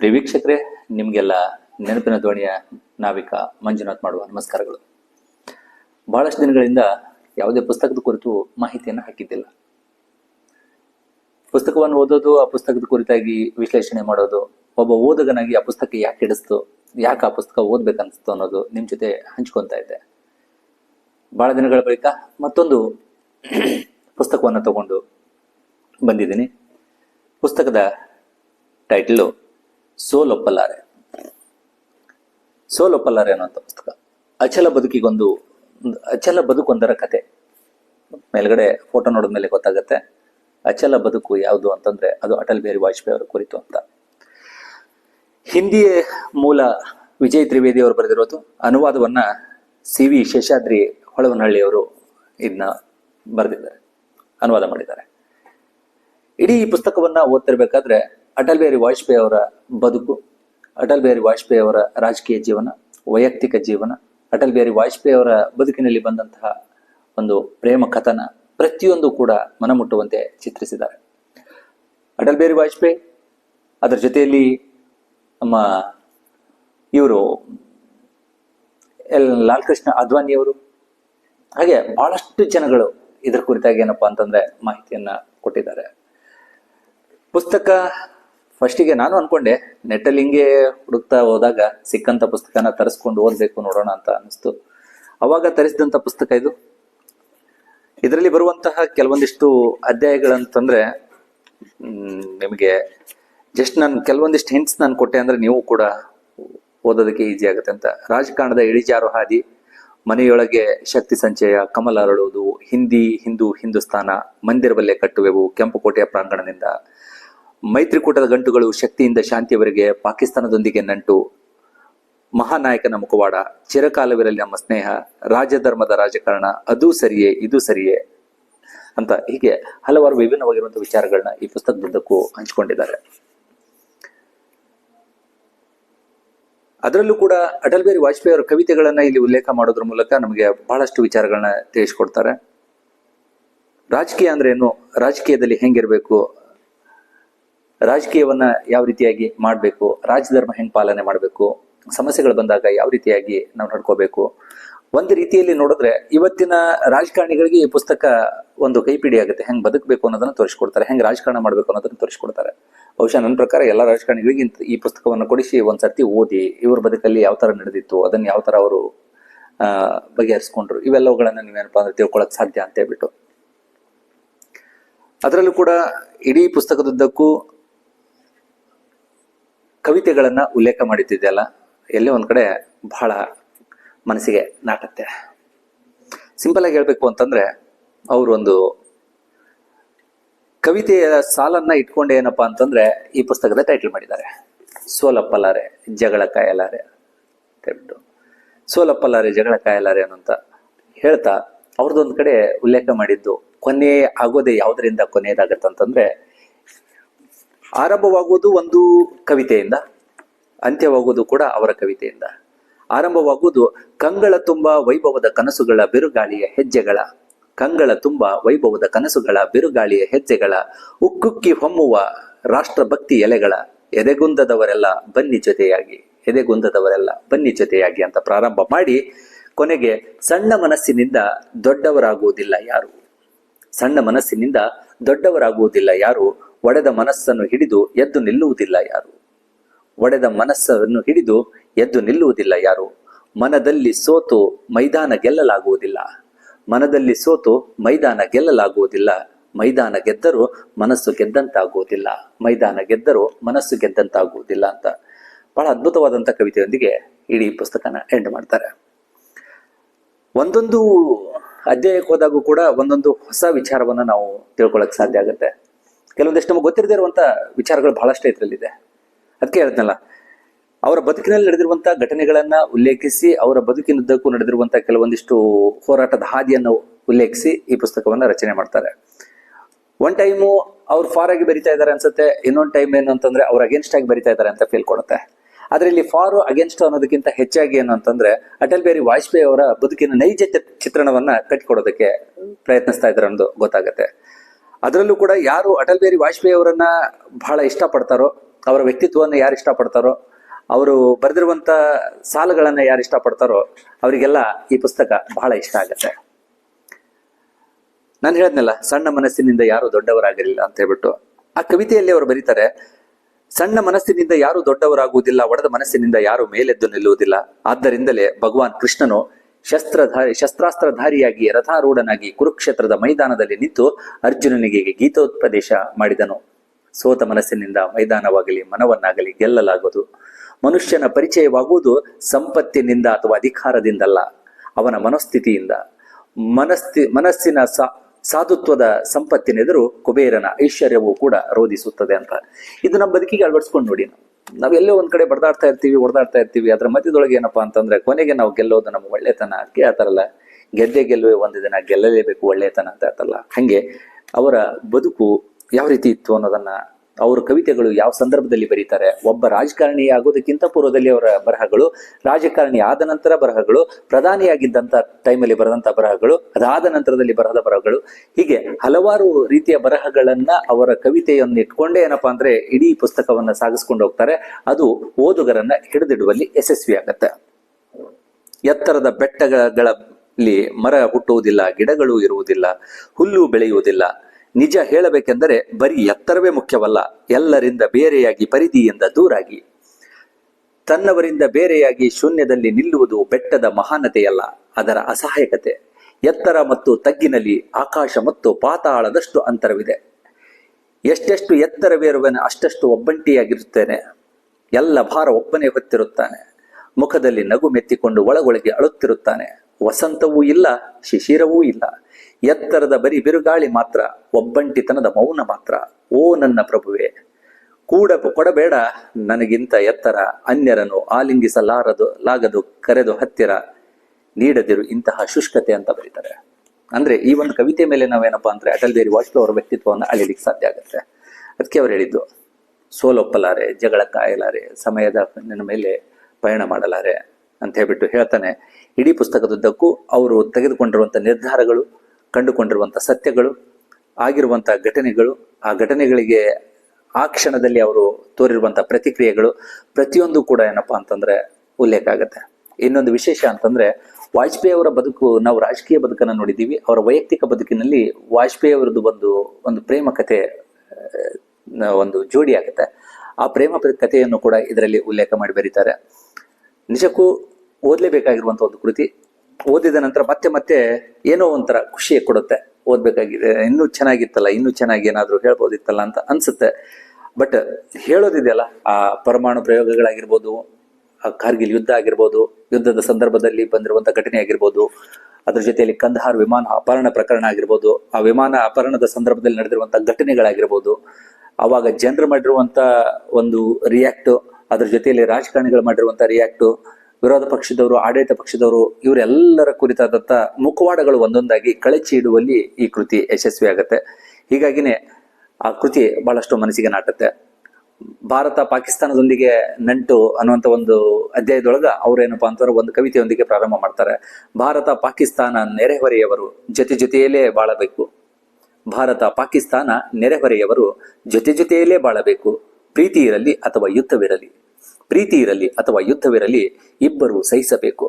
ಪ್ರಿಯ ವೀಕ್ಷಕರೇ ನಿಮಗೆಲ್ಲ ನೆನಪಿನ ಧ್ವನಿಯ ನಾವಿಕ ಮಂಜುನಾಥ್ ಮಾಡುವ ನಮಸ್ಕಾರಗಳು. ಬಹಳಷ್ಟು ದಿನಗಳಿಂದ ಯಾವುದೇ ಪುಸ್ತಕದ ಕುರಿತು ಮಾಹಿತಿಯನ್ನು ಹಾಕಿದ್ದಿಲ್ಲ. ಪುಸ್ತಕವನ್ನು ಓದೋದು, ಆ ಪುಸ್ತಕದ ಕುರಿತಾಗಿ ವಿಶ್ಲೇಷಣೆ ಮಾಡೋದು, ಒಬ್ಬ ಓದಗನಾಗಿ ಆ ಪುಸ್ತಕ ಯಾಕೆ ಹಿಡಿಸ್ತು, ಯಾಕೆ ಆ ಪುಸ್ತಕ ಓದ್ಬೇಕನ್ನಿಸ್ತು ಅನ್ನೋದು ನಿಮ್ಮ ಜೊತೆ ಹಂಚ್ಕೊತಾ ಇದ್ದೆ. ಬಹಳ ದಿನಗಳ ಬಳಿಕ ಮತ್ತೊಂದು ಪುಸ್ತಕವನ್ನು ತಗೊಂಡು ಬಂದಿದ್ದೀನಿ. ಪುಸ್ತಕದ ಟೈಟಲು ಸೋಲೊಪ್ಪಲಾರೆ. ಸೋಲೊಪ್ಪಲಾರೆ ಅನ್ನುವಂಥ ಪುಸ್ತಕ. ಅಚಲ ಬದುಕಿಗೊಂದು, ಅಚಲ ಬದುಕೊಂದರ ಕತೆ. ಮೇಲ್ಗಡೆ ಫೋಟೋ ನೋಡಿದ ಮೇಲೆ ಗೊತ್ತಾಗುತ್ತೆ, ಅಚಲ ಬದುಕು ಯಾವುದು ಅಂತಂದ್ರೆ ಅದು ಅಟಲ್ ಬಿಹಾರಿ ವಾಜಪೇಯಿ ಅವರ ಕುರಿತು ಅಂತ. ಹಿಂದಿ ಮೂಲ ವಿಜಯ್ ತ್ರಿವೇದಿ ಅವರು ಬರೆದಿರೋದು, ಅನುವಾದವನ್ನ ಸಿ ವಿ ಶೇಷಾದ್ರಿ ಹೊಳವನಹಳ್ಳಿಯವರು ಇದನ್ನ ಬರೆದಿದ್ದಾರೆ, ಅನುವಾದ ಮಾಡಿದ್ದಾರೆ. ಇಡೀ ಈ ಪುಸ್ತಕವನ್ನ ಓದ್ತಿರ್ಬೇಕಾದ್ರೆ ಅಟಲ್ ಬಿಹಾರಿ ವಾಜಪೇಯಿ ಅವರ ಬದುಕು, ಅಟಲ್ ಬಿಹಾರಿ ವಾಜಪೇಯಿ ಅವರ ರಾಜಕೀಯ ಜೀವನ, ವೈಯಕ್ತಿಕ ಜೀವನ, ಅಟಲ್ ಬಿಹಾರಿ ವಾಜಪೇಯಿ ಅವರ ಬದುಕಿನಲ್ಲಿ ಬಂದಂತಹ ಒಂದು ಪ್ರೇಮ ಕಥನ ಪ್ರತಿಯೊಂದು ಕೂಡ ಮನಮುಟ್ಟುವಂತೆ ಚಿತ್ರಿಸಿದ್ದಾರೆ. ಅಟಲ್ ಬಿಹಾರಿ ವಾಜಪೇಯಿ, ಅದರ ಜೊತೆಯಲ್ಲಿ ನಮ್ಮ ಇವರು ಎಲ್ ಲಾಲ್ ಕೃಷ್ಣ ಅದ್ವಾನಿಯವರು ಹಾಗೆ ಬಹಳಷ್ಟು ಜನಗಳು ಇದರ ಕುರಿತಾಗಿ ಏನಪ್ಪಾ ಅಂತಂದ್ರೆ ಮಾಹಿತಿಯನ್ನ ಕೊಟ್ಟಿದ್ದಾರೆ. ಪುಸ್ತಕ ಫಸ್ಟಿಗೆ ನಾನು ಅನ್ಕೊಂಡೆ ನೆಟ್ಟಲ್ಲಿ ಹಿಂಗೆ ಹುಡುಕ್ತಾ ಹೋದಾಗ ಸಿಕ್ಕಂತ ಪುಸ್ತಕನ ತರಿಸ್ಕೊಂಡು ಓದ್ಬೇಕು ನೋಡೋಣ ಅಂತ ಅನಿಸ್ತು ಅವಾಗ ತರಿಸಿದಂತ ಪುಸ್ತಕ ಇದು. ಇದರಲ್ಲಿ ಬರುವಂತಹ ಕೆಲವೊಂದಿಷ್ಟು ಅಧ್ಯಾಯಗಳಂತಂದ್ರೆ ನಿಮಗೆ ಜಸ್ಟ್ ನಾನು ಕೆಲವೊಂದಿಷ್ಟು ಹಿಂಟ್ಸ್ ನಾನು ಕೊಟ್ಟೆ ಅಂದ್ರೆ ನೀವು ಕೂಡ ಓದೋದಕ್ಕೆ ಈಸಿ ಆಗುತ್ತೆ ಅಂತ. ರಾಜಕಾರಣದ ಇಳಿಜಾರು ಹಾದಿ, ಮನೆಯೊಳಗೆ ಶಕ್ತಿ ಸಂಚಯ, ಕಮಲ ಅರಳುವುದು, ಹಿಂದಿ, ಹಿಂದೂ ಹಿಂದೂಸ್ತಾನ ಮಂದಿರವಲ್ಲೇ ಕಟ್ಟುವೆವು, ಕೆಂಪುಕೋಟೆಯ ಪ್ರಾಂಗಣದಿಂದ ಮೈತ್ರಿಕೂಟದ ಗಂಟುಗಳು ಶಕ್ತಿಯಿಂದ ಶಾಂತಿಯವರೆಗೆ ಪಾಕಿಸ್ತಾನದೊಂದಿಗೆ ನಂಟು. ಮಹಾನಾಯಕನ ಮುಖವಾಡ, ಚಿರಕಾಲವಿರಲಿ ನಮ್ಮ ಸ್ನೇಹ, ರಾಜಧರ್ಮದ ರಾಜಕಾರಣ, ಅದು ಸರಿಯೇ, ಇದು ಸರಿಯೇ ಅಂತ ಹೀಗೆ ಹಲವಾರು ವಿಭಿನ್ನವಾಗಿರುವಂತಹ ವಿಚಾರಗಳನ್ನ ಈ ಪುಸ್ತಕದುದ್ದಕ್ಕೂ ಹಂಚಿಕೊಂಡಿದ್ದಾರೆ. ಅದರಲ್ಲೂ ಕೂಡ ಅಟಲ್ ಬಿಹಾರಿ ವಾಜಪೇಯಿ ಅವರ ಕವಿತೆಗಳನ್ನ ಇಲ್ಲಿ ಉಲ್ಲೇಖ ಮಾಡೋದ್ರ ಮೂಲಕ ನಮಗೆ ಬಹಳಷ್ಟು ವಿಚಾರಗಳನ್ನ ತಿಳಿಸ್ಕೊಡ್ತಾರೆ. ರಾಜಕೀಯ ಅಂದ್ರೆ ಏನು? ರಾಜಕೀಯದಲ್ಲಿ ಹೆಂಗಿರ್ಬೇಕು? ರಾಜಕೀಯವನ್ನ ಯಾವ ರೀತಿಯಾಗಿ ಮಾಡಬೇಕು, ರಾಜಧರ್ಮ ಹೆಂಗ್ ಪಾಲನೆ ಮಾಡಬೇಕು, ಸಮಸ್ಯೆಗಳು ಬಂದಾಗ ಯಾವ ರೀತಿಯಾಗಿ ನಾವು ನಡ್ಕೋಬೇಕು. ಒಂದು ರೀತಿಯಲ್ಲಿ ನೋಡಿದ್ರೆ ಇವತ್ತಿನ ರಾಜಕಾರಣಿಗಳಿಗೆ ಈ ಪುಸ್ತಕ ಒಂದು ಕೈಪಿಡಿ ಆಗುತ್ತೆ. ಹೆಂಗ್ ಬದುಕಬೇಕು ಅನ್ನೋದನ್ನ ತೋರಿಸ್ಕೊಡ್ತಾರೆ. ಹೆಂಗ್ ರಾಜಕಾರಣ ಮಾಡಬೇಕು ಅನ್ನೋದನ್ನ ತೋರಿಸ್ಕೊಡ್ತಾರೆ. ಬಹುಶಃ ನನ್ನ ಪ್ರಕಾರ ಎಲ್ಲ ರಾಜಕಾರಣಿಗಳಿಗೆ ಈ ಪುಸ್ತಕವನ್ನು ಕೊಡಿಸಿ ಒಂದ್ಸರ್ತಿ ಓದಿ ಇವ್ರ ಬದುಕಲ್ಲಿ ಯಾವ ತರ ನಡೆದಿತ್ತು, ಅದನ್ನ ಯಾವ ತರ ಅವರು ಬಗೆಹರಿಸ್ಕೊಂಡ್ರು, ಇವೆಲ್ಲವುಗಳನ್ನ ನೀವೇನಪ್ಪ ಅಂದ್ರೆ ತಿಳ್ಕೊಳಕ್ ಸಾಧ್ಯ ಅಂತ ಹೇಳ್ಬಿಟ್ಟು. ಅದರಲ್ಲೂ ಕೂಡ ಇಡೀ ಪುಸ್ತಕದುದ್ದಕ್ಕೂ ಕವಿತೆಗಳನ್ನ ಉಲ್ಲೇಖ ಮಾಡಿದ್ದಿದೆಯಲ್ಲ, ಎಲ್ಲೇ ಒಂದ್ ಕಡೆ ಬಹಳ ಮನಸ್ಸಿಗೆ ನಾಟತ್ತೆ. ಸಿಂಪಲ್ ಆಗಿ ಹೇಳ್ಬೇಕು ಅಂತಂದ್ರೆ ಒಂದು ಕವಿತೆಯ ಸಾಲನ್ನ ಇಟ್ಕೊಂಡು ಏನಪ್ಪಾ ಅಂತಂದ್ರೆ, ಈ ಪುಸ್ತಕದ ಟೈಟಲ್ ಮಾಡಿದ್ದಾರೆ. ಸೋಲಪ್ಪಲಾರೆ, ಜಗಳ ಕಾಯಲಾರೆ. ಅಂತ ಹೇಳ್ಬಿಟ್ಟು ಸೋಲಪ್ಪಲಾರೆ, ಜಗಳ ಕಾಯಲಾರೆ ಅನ್ನೋಂತ ಹೇಳ್ತಾ, ಅವ್ರದ್ದೊಂದು ಕಡೆ ಉಲ್ಲೇಖ ಮಾಡಿದ್ದು, ಕೊನೆ ಆಗೋದೇ ಯಾವುದರಿಂದ ಕೊನೆಯದಾಗತ್ತಂತಂದ್ರೆ ಆರಂಭವಾಗುವುದು ಒಂದು ಕವಿತೆಯಿಂದ, ಅಂತ್ಯವಾಗುವುದು ಕೂಡ ಅವರ ಕವಿತೆಯಿಂದ. ಆರಂಭವಾಗುವುದು ಕಂಗಳ ತುಂಬ ವೈಭವದ ಕನಸುಗಳ ಬಿರುಗಾಳಿಯ ಹೆಜ್ಜೆಗಳ, ಕಂಗಳ ತುಂಬ ವೈಭವದ ಕನಸುಗಳ ಬಿರುಗಾಳಿಯ ಹೆಜ್ಜೆಗಳ, ಉಕ್ಕುಕ್ಕಿ ಹೊಮ್ಮುವ ರಾಷ್ಟ್ರಭಕ್ತಿ ಎಲೆಗಳ, ಎದೆಗುಂದದವರೆಲ್ಲ ಬನ್ನಿ ಜೊತೆಯಾಗಿ, ಎದೆಗುಂದದವರೆಲ್ಲ ಬನ್ನಿ ಜೊತೆಯಾಗಿ ಅಂತ ಪ್ರಾರಂಭ ಮಾಡಿ, ಕೊನೆಗೆ ಸಣ್ಣ ಮನಸ್ಸಿನಿಂದ ದೊಡ್ಡವರಾಗುವುದಿಲ್ಲ ಯಾರು? ಸಣ್ಣ ಮನಸ್ಸಿನಿಂದ ದೊಡ್ಡವರಾಗುವುದಿಲ್ಲ ಯಾರು? ಒಡೆದ ಮನಸ್ಸನ್ನು ಹಿಡಿದು ಎದ್ದು ನಿಲ್ಲುವುದಿಲ್ಲ ಯಾರು? ಒಡೆದ ಮನಸ್ಸನ್ನು ಹಿಡಿದು ಎದ್ದು ನಿಲ್ಲುವುದಿಲ್ಲ ಯಾರು? ಮನದಲ್ಲಿ ಸೋತು ಮೈದಾನ ಗೆಲ್ಲಲಾಗುವುದಿಲ್ಲ. ಮನದಲ್ಲಿ ಸೋತು ಮೈದಾನ ಗೆಲ್ಲಲಾಗುವುದಿಲ್ಲ. ಮೈದಾನ ಗೆದ್ದರೂ ಮನಸ್ಸು ಗೆದ್ದಂತಾಗುವುದಿಲ್ಲ. ಮೈದಾನ ಗೆದ್ದರೂ ಮನಸ್ಸು ಗೆದ್ದಂತಾಗುವುದಿಲ್ಲ ಅಂತ ಬಹಳ ಅದ್ಭುತವಾದಂಥ ಕವಿತೆಯೊಂದಿಗೆ ಇಡೀ ಪುಸ್ತಕನ ಎಂಡ್ ಮಾಡ್ತಾರೆ. ಒಂದೊಂದು ಅಧ್ಯಾಯಕ್ಕೆ ಹೋದಾಗೂ ಕೂಡ ಒಂದೊಂದು ಹೊಸ ವಿಚಾರವನ್ನು ನಾವು ತಿಳ್ಕೊಳಕ್ ಸಾಧ್ಯ ಆಗುತ್ತೆ. ಕೆಲವೊಂದಿಷ್ಟು ನಮಗೆ ಗೊತ್ತಿರದೇ ವಿಚಾರಗಳು ಬಹಳಷ್ಟು ಇದರಲ್ಲಿದೆ. ಅದಕ್ಕೆ ಹೇಳ್ತೇನಲ್ಲ, ಅವರ ಬದುಕಿನಲ್ಲಿ ನಡೆದಿರುವಂತಹ ಘಟನೆಗಳನ್ನ ಉಲ್ಲೇಖಿಸಿ, ಅವರ ಬದುಕಿನುದ್ದಕ್ಕೂ ನಡೆದಿರುವಂತಹ ಕೆಲವೊಂದಿಷ್ಟು ಹೋರಾಟದ ಹಾದಿಯನ್ನು ಉಲ್ಲೇಖಿಸಿ ಈ ಪುಸ್ತಕವನ್ನ ರಚನೆ ಮಾಡ್ತಾರೆ. ಒನ್ ಟೈಮು ಅವ್ರು ಫಾರ್ ಆಗಿ ಬರಿತಾ ಇದ್ದಾರೆ ಅನ್ಸುತ್ತೆ, ಇನ್ನೊಂದು ಟೈಮ್ ಏನು ಅಂತಂದ್ರೆ ಅವ್ರು ಅಗೇನ್ಸ್ಟ್ ಆಗಿ ಬರಿತಾ ಇದ್ದಾರೆ ಅಂತ ಫೀಲ್ ಕೊಡುತ್ತೆ. ಆದ್ರೆ ಇಲ್ಲಿ ಫಾರ್ ಅಗೇನ್ಸ್ಟ್ ಅನ್ನೋದಕ್ಕಿಂತ ಹೆಚ್ಚಾಗಿ ಏನು ಅಂತಂದ್ರೆ ಅಟಲ್ ಬಿಹಾರಿ ವಾಜಪೇಯಿ ಅವರ ಬದುಕಿನ ನೈಜ ಚಿತ್- ಚಿತ್ರಣವನ್ನ ಕಟ್ಟಿಕೊಡೋದಕ್ಕೆ ಪ್ರಯತ್ನಿಸ್ತಾ ಇದ್ದಾರೆ ಅನ್ನೋದು ಗೊತ್ತಾಗುತ್ತೆ. ಅದರಲ್ಲೂ ಕೂಡ ಯಾರು ಅಟಲ್ ಬಿಹಾರಿ ವಾಜಪೇಯಿ ಅವರನ್ನ ಬಹಳ ಇಷ್ಟಪಡ್ತಾರೋ, ಅವರ ವ್ಯಕ್ತಿತ್ವವನ್ನು ಯಾರು ಇಷ್ಟಪಡ್ತಾರೋ, ಅವರು ಬರೆದಿರುವಂಥ ಸಾಲುಗಳನ್ನ ಯಾರು ಇಷ್ಟಪಡ್ತಾರೋ, ಅವರಿಗೆಲ್ಲ ಈ ಪುಸ್ತಕ ಬಹಳ ಇಷ್ಟ ಆಗುತ್ತೆ. ನಾನು ಹೇಳಿದ್ನಲ್ಲ, ಸಣ್ಣ ಮನಸ್ಸಿನಿಂದ ಯಾರು ದೊಡ್ಡವರಾಗಿರಲಿಲ್ಲ ಅಂತ ಹೇಳ್ಬಿಟ್ಟು. ಆ ಕವಿತೆಯಲ್ಲಿ ಅವರು ಬರೀತಾರೆ, ಸಣ್ಣ ಮನಸ್ಸಿನಿಂದ ಯಾರು ದೊಡ್ಡವರಾಗುವುದಿಲ್ಲ, ಒಡೆದ ಮನಸ್ಸಿನಿಂದ ಯಾರು ಮೇಲೆದ್ದು ನಿಲ್ಲುವುದಿಲ್ಲ. ಆದ್ದರಿಂದಲೇ ಭಗವಾನ್ ಕೃಷ್ಣನು ಶಸ್ತ್ರಧಾರಿ, ಶಸ್ತ್ರಾಸ್ತ್ರಧಾರಿಯಾಗಿ ರಥಾರೂಢನಾಗಿ ಕುರುಕ್ಷೇತ್ರದ ಮೈದಾನದಲ್ಲಿ ನಿಂತು ಅರ್ಜುನನಿಗೆ ಗೀತೋತ್ಪದೇಶ ಮಾಡಿದನು. ಸೋತ ಮನಸ್ಸಿನಿಂದ ಮೈದಾನವಾಗಲಿ, ಮನವನ್ನಾಗಲಿ ಗೆಲ್ಲಲಾಗದು ಮನುಷ್ಯನ ಪರಿಚಯವಾಗುವುದು ಸಂಪತ್ತಿನಿಂದ ಅಥವಾ ಅಧಿಕಾರದಿಂದಲ್ಲ, ಅವನ ಮನಸ್ಥಿತಿಯಿಂದ. ಮನಸ್ಥಿ, ಮನಸ್ಸಿನ ಸಾ, ಸಾಧುತ್ವದ ಸಂಪತ್ತಿನೆದುರು ಕುಬೇರನ ಐಶ್ವರ್ಯವೂ ಕೂಡ ರೋಧಿಸುತ್ತದೆ ಅಂತ. ಇದು ನಮ್ಮ ಬದುಕಿಗೆ ಅಳವಡಿಸ್ಕೊಂಡು ನೋಡಿ ನಾವು. ನಾವೆಲ್ಲೋ ಒಂದ್ ಕಡೆ ಬಡದಾಡ್ತಾ ಇರ್ತೀವಿ ಹೊಡೆದಾಡ್ತಾ ಇರ್ತೀವಿ. ಅದ್ರ ಮಧ್ಯದೊಳಗೆ ಏನಪ್ಪಾ ಅಂತಂದ್ರೆ ಕೊನೆಗೆ ನಾವು ಗೆಲ್ಲೋದು ನಮ್ಮ ಒಳ್ಳೆತನ ಅದಕ್ಕೆ ಆತಾರಲ್ಲ ಗೆದ್ದೆ ಗೆಲ್ಲುವೆ ಒಂದು ದಿನ ಗೆಲ್ಲಲೇಬೇಕು ಒಳ್ಳೆತನ ಅಂತ ಆತಲ್ಲ ಹಂಗೆ ಅವರ ಬದುಕು ಯಾವ ರೀತಿ ಇತ್ತು ಅನ್ನೋದನ್ನ ಅವ್ರ ಕವಿತೆಗಳು ಯಾವ ಸಂದರ್ಭದಲ್ಲಿ ಬರೀತಾರೆ? ಒಬ್ಬ ರಾಜಕಾರಣಿ ಆಗೋದಕ್ಕಿಂತ ಪೂರ್ವದಲ್ಲಿ ಅವರ ಬರಹಗಳು, ರಾಜಕಾರಣಿ ಆದ ನಂತರ ಬರಹಗಳು, ಪ್ರಧಾನಿಯಾಗಿದ್ದಂತ ಟೈಮಲ್ಲಿ ಬರೆದಂತ ಬರಹಗಳು, ಅದಾದ ನಂತರದಲ್ಲಿ ಬರಹದ ಬರಹಗಳು. ಹೀಗೆ ಹಲವಾರು ರೀತಿಯ ಬರಹಗಳನ್ನ ಅವರ ಕವಿತೆಯನ್ನು ಇಟ್ಕೊಂಡೇ ಏನಪ್ಪಾ ಅಂದ್ರೆ ಇಡೀ ಪುಸ್ತಕವನ್ನ ಸಾಗಿಸ್ಕೊಂಡು ಹೋಗ್ತಾರೆ. ಅದು ಓದುಗರನ್ನ ಹಿಡಿದಿಡುವಲ್ಲಿ ಯಶಸ್ವಿ ಆಗತ್ತೆ ಎತ್ತರದ ಬೆಟ್ಟಗಳಲ್ಲಿ ಮರ ಹುಟ್ಟುವುದಿಲ್ಲ, ಗಿಡಗಳು ಇರುವುದಿಲ್ಲ, ಹುಲ್ಲು ಬೆಳೆಯುವುದಿಲ್ಲ. ನಿಜ ಹೇಳಬೇಕೆಂದರೆ ಬರೀ ಎತ್ತರವೇ ಮುಖ್ಯವಲ್ಲ, ಎಲ್ಲರಿಂದ ಬೇರೆಯಾಗಿ ಪರಿಧಿಯಿಂದ ದೂರಾಗಿ. ತನ್ನವರಿಂದ ಬೇರೆಯಾಗಿ ಶೂನ್ಯದಲ್ಲಿ ನಿಲ್ಲುವುದು ಬೆಟ್ಟದ ಮಹಾನತೆಯಲ್ಲ, ಅದರ ಅಸಹಾಯಕತೆ. ಎತ್ತರ ಮತ್ತು ತಗ್ಗಿನಲ್ಲಿ ಆಕಾಶ ಮತ್ತು ಪಾತಾಳದಷ್ಟು ಅಂತರವಿದೆ. ಎಷ್ಟೆಷ್ಟು ಎತ್ತರವೇರುವನ ಅಷ್ಟಷ್ಟು ಒಬ್ಬಂಟಿಯಾಗಿರುತ್ತೇನೆ. ಎಲ್ಲ ಭಾರ ಒಬ್ಬನೇ ಹೊತ್ತಿರುತ್ತಾನೆ. ಮುಖದಲ್ಲಿ ನಗು ಮೆತ್ತಿಕೊಂಡು ಒಳಗೊಳಗೆ ಅಳುತ್ತಿರುತ್ತಾನೆ. ವಸಂತವೂ ಇಲ್ಲ, ಶಿಶಿರವೂ ಇಲ್ಲ. ಎತ್ತರದ ಬರಿ ಬಿರುಗಾಳಿ ಮಾತ್ರ, ಒಬ್ಬಂಟಿತನದ ಮೌನ ಮಾತ್ರ. ಓ ನನ್ನ ಪ್ರಭುವೆ, ಕೂಡ ಕೊಡಬೇಡ ನನಗಿಂತ ಎತ್ತರ, ಅನ್ಯರನ್ನು ಆಲಿಂಗಿಸಲಾರದು, ಲಾಗದು, ಕರೆದು ಹತ್ತಿರ, ನೀಡದಿರು ಇಂತಹ ಶುಷ್ಕತೆ ಅಂತ ಬರೀತಾರೆ. ಅಂದ್ರೆ ಈ ಒಂದು ಕವಿತೆ ಮೇಲೆ ನಾವೇನಪ್ಪಾ ಅಂದ್ರೆ ಅಟಲ್ ಬಿಹಾರಿ ವಾಜಪೇಯಿ ಅವರ ವ್ಯಕ್ತಿತ್ವವನ್ನು ಅಳಿಲಿಕ್ಕೆ ಸಾಧ್ಯ ಆಗುತ್ತೆ. ಅದಕ್ಕೆ ಅವ್ರು ಹೇಳಿದ್ದು, ಸೋಲೊಪ್ಪಲಾರೆ, ಜಗಳ ಕಾಯಲಾರೆ, ಸಮಯದ ನನ್ನ ಮೇಲೆ ಪಯಣ ಮಾಡಲಾರೆ ಅಂತ ಹೇಳ್ಬಿಟ್ಟು ಹೇಳ್ತಾನೆ. ಇಡೀ ಪುಸ್ತಕದುದ್ದಕ್ಕೂ ಅವರು ತೆಗೆದುಕೊಂಡಿರುವಂಥ ನಿರ್ಧಾರಗಳು ಕಂಡುಕೊಂಡಿರುವಂತ ಸತ್ಯಗಳು, ಆಗಿರುವಂಥ ಘಟನೆಗಳು, ಆ ಘಟನೆಗಳಿಗೆ ಆ ಕ್ಷಣದಲ್ಲಿ ಅವರು ತೋರಿರುವಂಥ ಪ್ರತಿಕ್ರಿಯೆಗಳು ಪ್ರತಿಯೊಂದು ಕೂಡ ಏನಪ್ಪ ಅಂತಂದ್ರೆ ಉಲ್ಲೇಖ ಆಗುತ್ತೆ. ಇನ್ನೊಂದು ವಿಶೇಷ ಅಂತಂದ್ರೆ ವಾಜಪೇಯಿ ಅವರ ಬದುಕು, ನಾವು ರಾಜಕೀಯ ಬದುಕನ್ನು ನೋಡಿದ್ದೀವಿ. ಅವರ ವೈಯಕ್ತಿಕ ಬದುಕಿನಲ್ಲಿ ವಾಜಪೇಯಿ ಅವರದ್ದು ಒಂದು ಒಂದು ಪ್ರೇಮ ಕಥೆ ಒಂದು ಜೋಡಿ ಆಗುತ್ತೆ. ಆ ಪ್ರೇಮ ಕಥೆಯನ್ನು ಕೂಡ ಇದರಲ್ಲಿ ಉಲ್ಲೇಖ ಮಾಡಿ ಬರೀತಾರೆ. ನಿಜಕ್ಕೂ ಓದಲೇಬೇಕಾಗಿರುವಂಥ ಒಂದು ಕೃತಿ ಓದಿದ ನಂತರ ಮತ್ತೆ ಮತ್ತೆ ಏನೋ ಒಂಥರ ಖುಷಿ ಕೊಡುತ್ತೆ. ಓದ್ಬೇಕಾಗಿದೆ, ಇನ್ನೂ ಚೆನ್ನಾಗಿತ್ತಲ್ಲ, ಇನ್ನೂ ಚೆನ್ನಾಗಿ ಏನಾದರೂ ಹೇಳ್ಬೋದಿತ್ತಲ್ಲ ಅಂತ ಅನ್ಸುತ್ತೆ. ಬಟ್ ಹೇಳೋದಿದೆಯಲ್ಲ, ಆ ಪರಮಾಣು ಪ್ರಯೋಗಗಳಾಗಿರ್ಬೋದು, ಆ ಕಾರ್ಗಿಲ್ ಯುದ್ಧ ಆಗಿರ್ಬೋದು, ಯುದ್ಧದ ಸಂದರ್ಭದಲ್ಲಿ ಬಂದಿರುವಂತ ಘಟನೆ ಆಗಿರ್ಬೋದು, ಅದ್ರ ಜೊತೆಯಲ್ಲಿ ಕಂದಹಾರ್ ವಿಮಾನ ಅಪಹರಣ ಪ್ರಕರಣ ಆಗಿರ್ಬೋದು, ಆ ವಿಮಾನ ಅಪಹರಣದ ಸಂದರ್ಭದಲ್ಲಿ ನಡೆದಿರುವಂತ ಘಟನೆಗಳಾಗಿರ್ಬೋದು, ಅವಾಗ ಜನರು ಮಾಡಿರುವಂತ ಒಂದು ರಿಯಾಕ್ಟ್ ಅದ್ರ ಜೊತೆಯಲ್ಲಿ ರಾಜಕಾರಣಿಗಳು ಮಾಡಿರುವಂತ ರಿಯಾಕ್ಟ್ ವಿರೋಧ ಪಕ್ಷದವರು, ಆಡಳಿತ ಪಕ್ಷದವರು ಇವರೆಲ್ಲರ ಕುರಿತಾದಂಥ ಮುಖವಾಡಗಳು ಒಂದೊಂದಾಗಿ ಕಳಚಿ ಇಡುವಲ್ಲಿ ಈ ಕೃತಿ ಯಶಸ್ವಿ ಆಗುತ್ತೆ. ಹೀಗಾಗಿನೇ ಆ ಕೃತಿ ಬಹಳಷ್ಟು ಮನಸ್ಸಿಗೆ ನಾಟುತ್ತೆ. ಭಾರತ ಪಾಕಿಸ್ತಾನದೊಂದಿಗೆ ನಂಟು ಅನ್ನುವಂತ ಒಂದು ಅಧ್ಯಾಯದೊಳಗೆ ಅವ್ರೇನಪ್ಪಾ ಅಂತಂದ್ರೆ ಒಂದು ಕವಿತೆಯೊಂದಿಗೆ ಪ್ರಾರಂಭ ಮಾಡ್ತಾರೆ. ಭಾರತ ಪಾಕಿಸ್ತಾನ ನೆರೆಹೊರೆಯವರು ಜೊತೆ ಜೊತೆಯಲ್ಲೇ ಬಾಳಬೇಕು. ಭಾರತ ಪಾಕಿಸ್ತಾನ ನೆರೆಹೊರೆಯವರು ಜೊತೆ ಜೊತೆಯಲ್ಲೇ ಬಾಳಬೇಕು. ಪ್ರೀತಿ ಇರಲಿ ಅಥವಾ ಯುದ್ಧವಿರಲಿ. ಪ್ರೀತಿ ಇರಲಿ ಅಥವಾ ಯುದ್ಧವಿರಲಿ ಇಬ್ಬರು ಸಹಿಸಬೇಕು.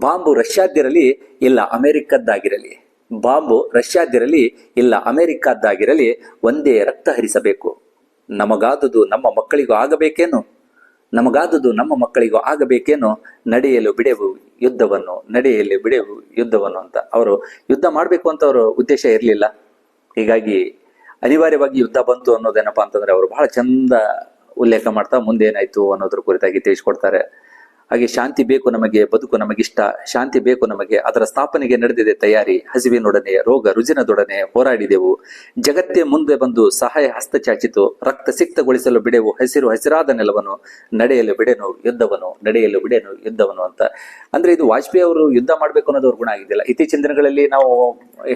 ಬಾಂಬು ರಷ್ಯಾದ್ದಿರಲಿ ಇಲ್ಲ ಅಮೆರಿಕದ್ದಾಗಿರಲಿ. ಬಾಂಬು ರಷ್ಯಾದ್ದಿರಲಿ ಇಲ್ಲ ಅಮೆರಿಕದ್ದಾಗಿರಲಿ ಒಂದೇ ರಕ್ತ ಹರಿಸಬೇಕು. ನಮಗಾದುದು ನಮ್ಮ ಮಕ್ಕಳಿಗೂ ಆಗಬೇಕೇನು? ನಮಗಾದುದು ನಮ್ಮ ಮಕ್ಕಳಿಗೂ ಆಗಬೇಕೇನು? ನಡೆಯಲು ಬಿಡೆವು ಯುದ್ಧವನ್ನು, ನಡೆಯಲು ಬಿಡೆವು ಯುದ್ಧವನ್ನು ಅಂತ ಅವರು ಯುದ್ಧ ಮಾಡಬೇಕು ಅಂತ ಅವರ ಉದ್ದೇಶ ಇರಲಿಲ್ಲ. ಹೀಗಾಗಿ ಅನಿವಾರ್ಯವಾಗಿ ಯುದ್ಧ ಬಂತು ಅನ್ನೋದೇನಪ್ಪ ಅಂತಂದ್ರೆ ಅವರು ಬಹಳ ಚಂದ ಉಲ್ಲೇಖ ಮಾಡ್ತಾ ಮುಂದೆ ಏನಾಯ್ತು ಅನ್ನೋದ್ರ ಕುರಿತಾಗಿ ತಿಳಿಸ್ಕೊಡ್ತಾರೆ. ಹಾಗೆ ಶಾಂತಿ ಬೇಕು ನಮಗೆ, ಬದುಕು ನಮಗಿಷ್ಟ. ಶಾಂತಿ ಬೇಕು ನಮಗೆ, ಅದರ ಸ್ಥಾಪನೆಗೆ ನಡೆದಿದೆ ತಯಾರಿ. ಹಸಿವಿನೊಡನೆ, ರೋಗ ರುಜಿನದೊಡನೆ ಹೋರಾಡಿದೆವು. ಜಗತ್ತೇ ಮುಂದೆ ಬಂದು ಸಹಾಯ ಹಸ್ತ ಚಾಚಿತು. ರಕ್ತ ಸಿಕ್ತಗೊಳಿಸಲು ಬಿಡೆವು. ಹಸಿರು ಹಸಿರಾದ ನೆಲವನ್ನು ನಡೆಯಲು ಬಿಡೆನು ಯುದ್ಧವನು ನಡೆಯಲು ಬಿಡೆನು ಯುದ್ಧವನು ಅಂತ. ಅಂದ್ರೆ ಇದು ವಾಜಪೇಯಿ ಅವರು ಯುದ್ಧ ಮಾಡಬೇಕು ಅನ್ನೋದು ಅವ್ರ ಗುಣ ಆಗಿದ್ದಿಲ್ಲ ಇತ್ತೀಚಿನ ದಿನಗಳಲ್ಲಿ ನಾವು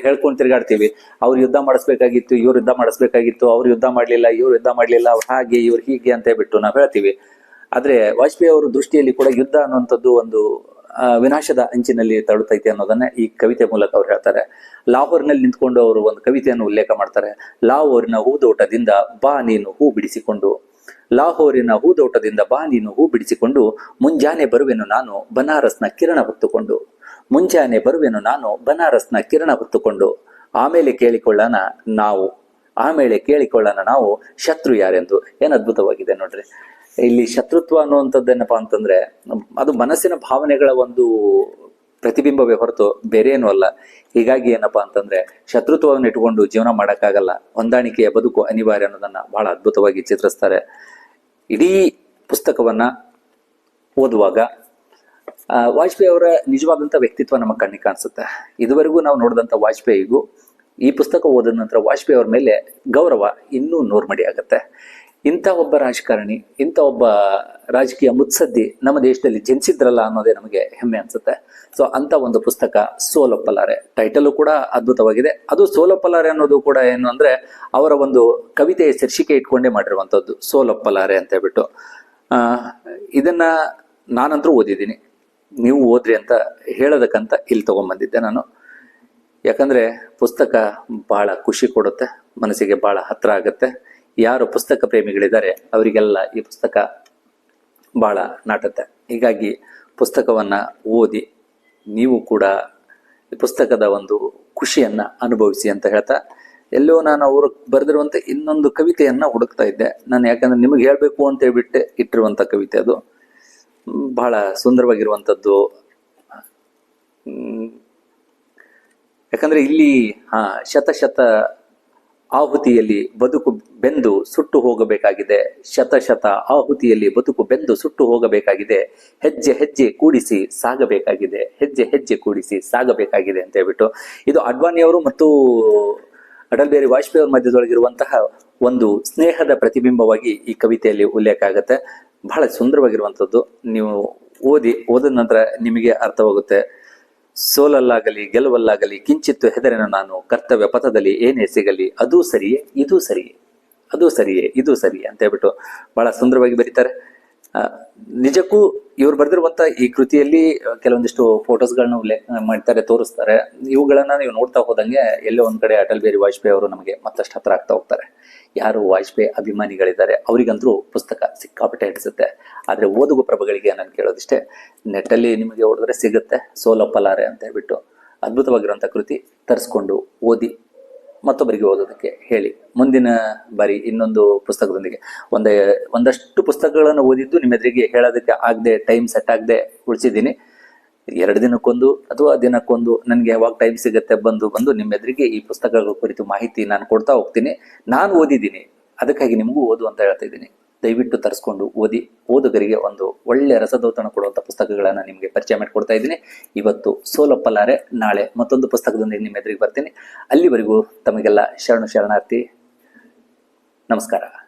ಹೇಳ್ಕೊಂಡು ತಿರುಗಾಡ್ತೀವಿ. ಅವ್ರು ಯುದ್ಧ ಮಾಡಿಸ್ಬೇಕಾಗಿತ್ತು, ಇವ್ರು ಯುದ್ಧ ಮಾಡಿಸ್ಬೇಕಾಗಿತ್ತು, ಅವ್ರು ಯುದ್ಧ ಮಾಡಲಿಲ್ಲ, ಇವ್ರು ಯುದ್ಧ ಮಾಡಲಿಲ್ಲ, ಅವ್ರು ಹಾಗೆ, ಇವ್ರು ಹೀಗೆ ಅಂತ ಹೇಳ್ಬಿಟ್ಟು ನಾವು ಹೇಳ್ತೀವಿ. ಆದ್ರೆ ವಾಜಪೇಯಿ ಅವರ ದೃಷ್ಟಿಯಲ್ಲಿ ಕೂಡ ಯುದ್ಧ ಅನ್ನುವಂಥದ್ದು ಒಂದು ವಿನಾಶದ ಅಂಚಿನಲ್ಲಿ ತಳುತ್ತೈತೆ ಅನ್ನೋದನ್ನ ಈ ಕವಿತೆ ಮೂಲಕ ಅವ್ರು ಹೇಳ್ತಾರೆ. ಲಾಹೋರ್ನಲ್ಲಿ ನಿಂತ್ಕೊಂಡು ಅವರು ಒಂದು ಕವಿತೆಯನ್ನು ಉಲ್ಲೇಖ ಮಾಡ್ತಾರೆ. ಲಾಹೋರಿನ ಹೂದೋಟದಿಂದ ಬಾ ನೀನು ಹೂ ಬಿಡಿಸಿಕೊಂಡು, ಲಾಹೋರಿನ ಹೂದೋಟದಿಂದ ಬಾ ನೀನು ಹೂ ಬಿಡಿಸಿಕೊಂಡು, ಮುಂಜಾನೆ ಬರುವೆನು ನಾನು ಬನಾರಸ್ನ ಕಿರಣ ಹೊತ್ತುಕೊಂಡು, ಮುಂಜಾನೆ ಬರುವೆನು ನಾನು ಬನಾರಸ್ನ ಕಿರಣ ಹೊತ್ತುಕೊಂಡು, ಆಮೇಲೆ ಕೇಳಿಕೊಳ್ಳೋಣ ನಾವು, ಆಮೇಲೆ ಕೇಳಿಕೊಳ್ಳೋಣ ನಾವು ಶತ್ರು ಯಾರೆಂದು. ಏನು ಅದ್ಭುತವಾಗಿದೆ ನೋಡ್ರಿ. ಇಲ್ಲಿ ಶತ್ರುತ್ವ ಅನ್ನುವಂಥದ್ದೇನಪ್ಪ ಅಂತಂದ್ರೆ ಅದು ಮನಸ್ಸಿನ ಭಾವನೆಗಳ ಒಂದು ಪ್ರತಿಬಿಂಬವೇ ಹೊರತು ಬೇರೆ ಏನೂ ಅಲ್ಲ. ಹೀಗಾಗಿ ಏನಪ್ಪಾ ಅಂತಂದ್ರೆ, ಶತ್ರುತ್ವವನ್ನು ಇಟ್ಕೊಂಡು ಜೀವನ ಮಾಡೋಕ್ಕಾಗಲ್ಲ. ಹೊಂದಾಣಿಕೆಯ ಬದುಕು ಅನಿವಾರ್ಯ ಅನ್ನೋದನ್ನ ಬಹಳ ಅದ್ಭುತವಾಗಿ ಚಿತ್ರಿಸ್ತಾರೆ. ಇಡೀ ಪುಸ್ತಕವನ್ನ ಓದುವಾಗ ವಾಜಪೇಯಿ ಅವರ ನಿಜವಾದಂಥ ವ್ಯಕ್ತಿತ್ವ ನಮ್ಮ ಕಣ್ಣಿಗೆ ಕಾಣಿಸುತ್ತೆ. ಇದುವರೆಗೂ ನಾವು ನೋಡಿದಂಥ ವಾಜಪೇಯಿಗೂ ಈ ಪುಸ್ತಕ ಓದಿದ ನಂತರ ವಾಜಪೇಯಿ ಅವ್ರ ಮೇಲೆ ಗೌರವ ಇನ್ನೂ ನೂರ್ಮಡಿ ಆಗುತ್ತೆ. ಇಂಥ ಒಬ್ಬ ರಾಜಕಾರಣಿ, ಇಂಥ ಒಬ್ಬ ರಾಜಕೀಯ ಮುತ್ಸದ್ದಿ ನಮ್ಮ ದೇಶದಲ್ಲಿ ಜನಿಸಿದ್ರಲ್ಲ ಅನ್ನೋದೇ ನಮಗೆ ಹೆಮ್ಮೆ ಅನಿಸುತ್ತೆ. ಸೊ ಅಂಥ ಒಂದು ಪುಸ್ತಕ ಸೋಲೊಪ್ಪಲಾರೆ. ಟೈಟಲು ಕೂಡ ಅದ್ಭುತವಾಗಿದೆ. ಅದು ಸೋಲೊಪ್ಪಲಾರೆ ಅನ್ನೋದು ಕೂಡ ಏನು ಅಂದರೆ, ಅವರ ಒಂದು ಕವಿತೆಯ ಶೀರ್ಷಿಕೆ ಇಟ್ಕೊಂಡೇ ಮಾಡಿರುವಂಥದ್ದು, ಸೋಲೊಪ್ಪಲಾರೆ ಅಂತ ಹೇಳ್ಬಿಟ್ಟು. ಇದನ್ನು ನಾನಂತರೂ ಓದಿದ್ದೀನಿ. ನೀವು ಓದ್ರಿ ಅಂತ ಹೇಳೋದಕ್ಕಂತ ಇಲ್ಲಿ ತೊಗೊಂಬಂದಿದ್ದೆ ನಾನು. ಯಾಕಂದರೆ ಪುಸ್ತಕ ಭಾಳ ಖುಷಿ ಕೊಡುತ್ತೆ, ಮನಸ್ಸಿಗೆ ಭಾಳ ಹತ್ತಿರ ಆಗುತ್ತೆ. ಯಾರು ಪುಸ್ತಕ ಪ್ರೇಮಿಗಳಿದ್ದಾರೆ, ಅವರಿಗೆಲ್ಲ ಈ ಪುಸ್ತಕ ಬಹಳ ನಾಟುತ್ತೆ. ಹೀಗಾಗಿ ಪುಸ್ತಕವನ್ನ ಓದಿ ನೀವು ಕೂಡ ಈ ಪುಸ್ತಕದ ಒಂದು ಖುಷಿಯನ್ನ ಅನುಭವಿಸಿ ಅಂತ ಹೇಳ್ತಾ, ಎಲ್ಲೋ ನಾನು ಅವರು ಬರೆದಿರುವಂಥ ಇನ್ನೊಂದು ಕವಿತೆಯನ್ನ ಹುಡುಕ್ತಾ ಇದ್ದೆ. ನಾನು ಯಾಕಂದ್ರೆ ನಿಮಗೆ ಹೇಳಬೇಕು ಅಂತ ಹೇಳ್ಬಿಟ್ಟು, ಇಟ್ಟಿರುವಂತ ಕವಿತೆ ಅದು. ಬಹಳ ಸುಂದರವಾಗಿರುವಂಥದ್ದು ಯಾಕಂದರೆ ಇಲ್ಲಿ, ಹಾಂ, ಶತ ಶತ ಆಹುತಿಯಲ್ಲಿ ಬದುಕು ಬೆಂದು ಸುಟ್ಟು ಹೋಗಬೇಕಾಗಿದೆ. ಶತಶತ ಶತ ಆಹುತಿಯಲ್ಲಿ ಬದುಕು ಬೆಂದು ಸುಟ್ಟು ಹೋಗಬೇಕಾಗಿದೆ. ಹೆಜ್ಜೆ ಹೆಜ್ಜೆ ಕೂಡಿಸಿ ಸಾಗಬೇಕಾಗಿದೆ. ಹೆಜ್ಜೆ ಹೆಜ್ಜೆ ಕೂಡಿಸಿ ಸಾಗಬೇಕಾಗಿದೆ ಅಂತ ಹೇಳ್ಬಿಟ್ಟು ಇದು ಅಡ್ವಾಣಿಯವರು ಮತ್ತು ಅಟಲ್ ಬಿಹಾರಿ ವಾಜಪೇಯಿ ಅವರ ಮಧ್ಯದೊಳಗಿರುವಂತಹ ಒಂದು ಸ್ನೇಹದ ಪ್ರತಿಬಿಂಬವಾಗಿ ಈ ಕವಿತೆಯಲ್ಲಿ ಉಲ್ಲೇಖ ಆಗುತ್ತೆ. ಬಹಳ ಸುಂದರವಾಗಿರುವಂಥದ್ದು. ನೀವು ಓದಿ, ಓದಿದ ನಂತರ ನಿಮಗೆ ಅರ್ಥವಾಗುತ್ತೆ. ಸೋಲಲ್ಲಾಗಲಿ, ಗೆಲುವಲ್ಲಾಗಲಿ ಕಿಂಚಿತ್ತು ಹೆದರಿನ ನಾನು ಕರ್ತವ್ಯ ಪಥದಲ್ಲಿ ಏನೇ ಸಿಗಲಿ, ಅದು ಸರಿಯೇ, ಇದು ಸರಿಯೇ, ಅದು ಸರಿಯೇ, ಇದು ಸರಿಯೇ ಅಂತ ಹೇಳ್ಬಿಟ್ಟು ಬಹಳ ಸುಂದರವಾಗಿ ಬರೀತಾರೆ. ನಿಜಕ್ಕೂ ಇವ್ರು ಬರೆದಿರುವಂತ ಈ ಕೃತಿಯಲ್ಲಿ ಕೆಲವೊಂದಿಷ್ಟು ಫೋಟೋಸ್ಗಳನ್ನ ಉಲ್ಲೇಖ ಮಾಡ್ತಾರೆ, ತೋರಿಸ್ತಾರೆ. ಇವುಗಳನ್ನ ನೀವು ನೋಡ್ತಾ ಹೋದಂಗೆ ಎಲ್ಲೋ ಒಂದ್ ಕಡೆ ಅಟಲ್ ಬಿಹಾರಿ ವಾಜಪೇಯಿ ಅವರು ನಮಗೆ ಮತ್ತಷ್ಟು ಹತ್ರ ಆಗ್ತಾ ಹೋಗ್ತಾರೆ. ಯಾರು ವಾಜಪೇಯಿ ಅಭಿಮಾನಿಗಳಿದ್ದಾರೆ ಅವರಿಗಂತೂ ಪುಸ್ತಕ ಸಿಕ್ಕಾಪಟ್ಟೆ ಹಿಡಿಸುತ್ತೆ ಆದ್ರೆ ಓದುಗ ಪ್ರಭುಗಳಿಗೆ ನಾನು ಕೇಳೋದಿಷ್ಟೇ ನೆಟ್ಟಲ್ಲಿ ನಿಮಗೆ ಹೊಡೆದ್ರೆ ಸಿಗುತ್ತೆ, ಸೋಲಪ್ಪಲಾರೆ ಅಂತ ಹೇಳ್ಬಿಟ್ಟು ಅದ್ಭುತವಾಗಿರುವಂತ ಕೃತಿ ತರಿಸ್ಕೊಂಡು ಓದಿ ಮತ್ತೊಬ್ಬರಿಗೆ ಓದೋದಕ್ಕೆ ಹೇಳಿ. ಮುಂದಿನ ಬಾರಿ ಇನ್ನೊಂದು ಪುಸ್ತಕದೊಂದಿಗೆ. ಒಂದೇ, ಒಂದಷ್ಟು ಪುಸ್ತಕಗಳನ್ನು ಓದಿದ್ದು ನಿಮ್ಮ ಎದುರಿಗೆ ಹೇಳೋದಕ್ಕೆ ಆಗದೆ ಟೈಮ್ ಸೆಟ್ ಆಗದೆ ಉಳಿಸಿದ್ದೀನಿ. ಎರಡು ದಿನಕ್ಕೊಂದು ಅಥವಾ ದಿನಕ್ಕೊಂದು ನನಗೆ ಯಾವಾಗ ಟೈಮ್ ಸಿಗುತ್ತೆ ಬಂದು ಬಂದು ನಿಮ್ಮ ಎದುರಿಗೆ ಈ ಪುಸ್ತಕಗಳ ಕುರಿತು ಮಾಹಿತಿ ನಾನು ಕೊಡ್ತಾ ಹೋಗ್ತೀನಿ. ನಾನು ಓದಿದ್ದೀನಿ. ಅದಕ್ಕಾಗಿ ನಿಮಗೂ ಓದು ಅಂತ ಹೇಳ್ತಾ ಇದ್ದೀನಿ. ದಯವಿಟ್ಟು ತರಿಸ್ಕೊಂಡು ಓದಿ, ಓದುಗರಿಗೆ ಒಂದು ಒಳ್ಳೆ ರಸದೌತಣ ಕೊಡುವಂಥ ಪುಸ್ತಕಗಳನ್ನು ನಿಮಗೆ ಪರಿಚಯ ಮಾಡಿಕೊಡ್ತಾ ಇದ್ದೀನಿ. ಇವತ್ತು ಸೋಲಪ್ಪಲಾರೆ, ನಾಳೆ ಮತ್ತೊಂದು ಪುಸ್ತಕದೊಂದಿಗೆ ನಿಮ್ಮ ಎದುರಿಗೆ ಬರ್ತೀನಿ. ಅಲ್ಲಿವರೆಗೂ ತಮಗೆಲ್ಲ ಶರಣು ಶರಣಾರ್ಥಿ, ನಮಸ್ಕಾರ.